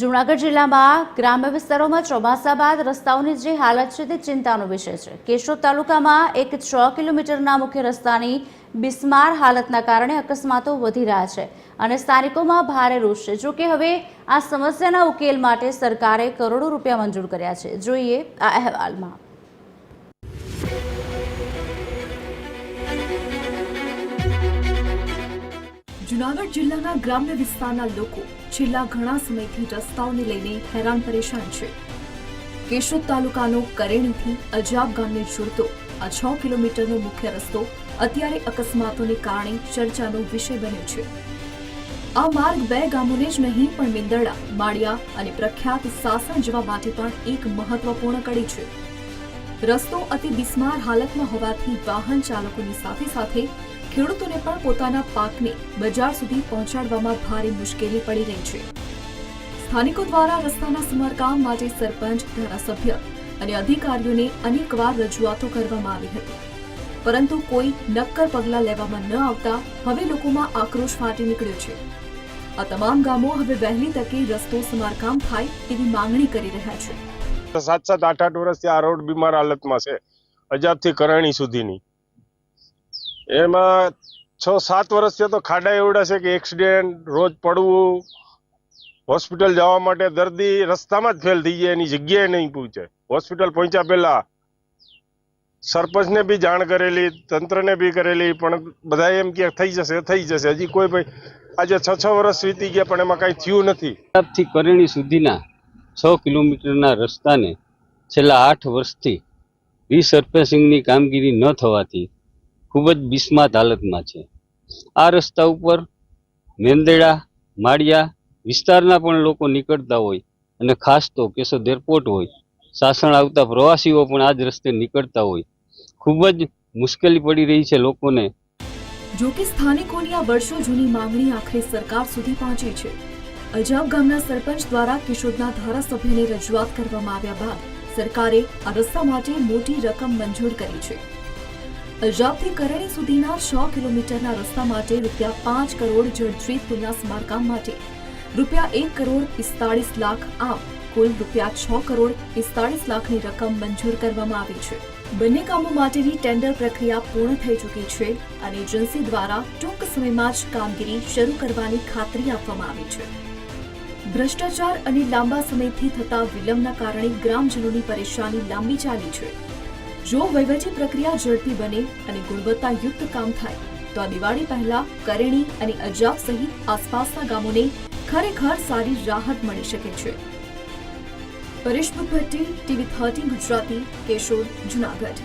જૂનાગઢ જિલ્લામાં ગ્રામ્ય વિસ્તારોમાં ચોમાસા બાદ રસ્તાઓની જે હાલત છે તે ચિંતાનો વિષય છે. કેશોદ તાલુકામાં એક છ કિલોમીટરના મુખ્ય રસ્તાની બિસ્માર હાલતના કારણે અકસ્માતો વધી રહ્યા છે અને સ્થાનિકોમાં ભારે રોષ છે. જોકે હવે આ સમસ્યાના ઉકેલ માટે સરકારે કરોડો રૂપિયા મંજૂર કર્યા છે. જોઈએ આ અહેવાલમાં. જુનાગઢ જિલ્લાના ગ્રામ્ય વિસ્તારના લોકો છેલ્લા ઘણા સમયથી રસ્તાઓને લઈને હેરાન પરેશાન છે. કેશોદ તાલુકાનો કરેણીથી અજાબ ગામને જોડતો આ છ કિલોમીટરનો મુખ્ય રસ્તો અત્યારે અકસ્માતોને કારણે ચર્ચાનો વિષય બન્યો છે. આ માર્ગ બે ગામોને જ નહીં, પણ મિંદરડા, માળિયા અને પ્રખ્યાત સાસણ જવા માટે પણ એક મહત્વપૂર્ણ કડી છે. રસ્તો અતિ બિસ્માર હાલતમાં હોવાથી વાહન ચાલકોની સાથે સાથે ખેડૂતોને પણ પોતાના પાકને બજાર સુધી પહોંચાડવામાં ભારે મુશ્કેલી પડી રહી છે. સ્થાનિકો દ્વારા રસ્તાના સમારકામ માટે સરપંચ, ધારાસભ્ય અને અધિકારીઓને અનેકવાર રજૂઆતો કરવામાં આવી હતી. પરંતુ કોઈ નક્કર પગલાં લેવામાં ન આવતા હવે લોકોમાં આક્રોશ ફાટી નીકળ્યો છે. આ તમામ ગામો હવે વહેલી તકે રસ્તો સમારકામ થાય તેવી માંગણી કરી રહ્યા છે. સાત સાત આઠ આઠ વર્ષથી આ રોડ બીમાર હાલતમાં છે. અજાબથી કરણી સુધીની. એમાં છ, સાત વર્ષથી તો ખાડા એવડા છે કે એક્સિડન્ટ રોજ પડવું હોસ્પિટલ જવા માટે દર્દી રસ્તામાં જ ફેલ થઈ જાય, એની જગ્યાએ નહીં પહોંચે હોસ્પિટલ પહોંચ્યા પહેલા સરપંચને બી જાણ કરેલી, તંત્રને બી કરેલી, પણ બધા એમ કે થઈ જશે થઈ જશે. હજી કોઈ ભાઈ આજે છ છ વર્ષ વીતી ગયા, પણ એમાં કાંઈ થયું નથી. કરેણી સુધીના છ કિલોમીટરના રસ્તાને છેલ્લા આઠ વર્ષથી રિસર્ફેસિંગની કામગીરી ન થવાથી ખૂબ જ બિસ્માત હાલતમાં છે. આ રસ્તા ઉપર મેંદેડા, માળિયા વિસ્તારના પણ લોકો નીકળતા હોય અને ખાસ તો કેશોદ એરપોર્ટ હોય. સાસણ આવતા પ્રવાસીઓ પણ આ જ રસ્તે નીકળતા હોય. ખૂબ જ મુશ્કેલી પડી રહી છે લોકોને. જો કે સ્થાનિકોની આ વર્ષો જૂની માંગણી આખરે સરકાર સુધી પહોંચી છે. અજાબ ગામના સરપંચ દ્વારા કિશોદના ધારાસભ્યને રજૂઆત કરવામાં આવ્યા બાદ સરકારે આ રસ્તા માટે મોટી રકમ મંજૂર કરી છે. અજાબથી કરણી સુધીના છ કિલોમીટરના રસ્તા માટે રૂપિયા પાંચ કરોડ જળજી પુલના સમારકામ માટે. રૂપિયા એક કરોડ પિસ્તાળીસ લાખ આમ, કુલ રૂપિયા છ કરોડ પિસ્તાળીસ લાખની રકમ મંજૂર કરવામાં આવી છે. બંને કામો માટેની ટેન્ડર પ્રક્રિયા પૂર્ણ થઈ ચૂકી છે અને એજન્સી દ્વારા ટૂંક સમયમાં જ કામગીરી શરૂ કરવાની ખાતરી આપવામાં આવી છે. ભ્રષ્ટાચાર અને લાંબા સમયથી થતા વિલંબના કારણે ગ્રામજનોની પરેશાની લાંબી ચાલી છે. જો વહીવટી પ્રક્રિયા ઝડપી બને અને ગુણવત્તાયુક્ત કામ થાય, તો આ દિવાળી પહેલા કરેણી અને અજાબ સહિત આસપાસના ગામોને ખરેખર સારી રાહત મળી શકે છે. Paresh Bhatti TV thirty, Gujarati, Keshod, Junagadh.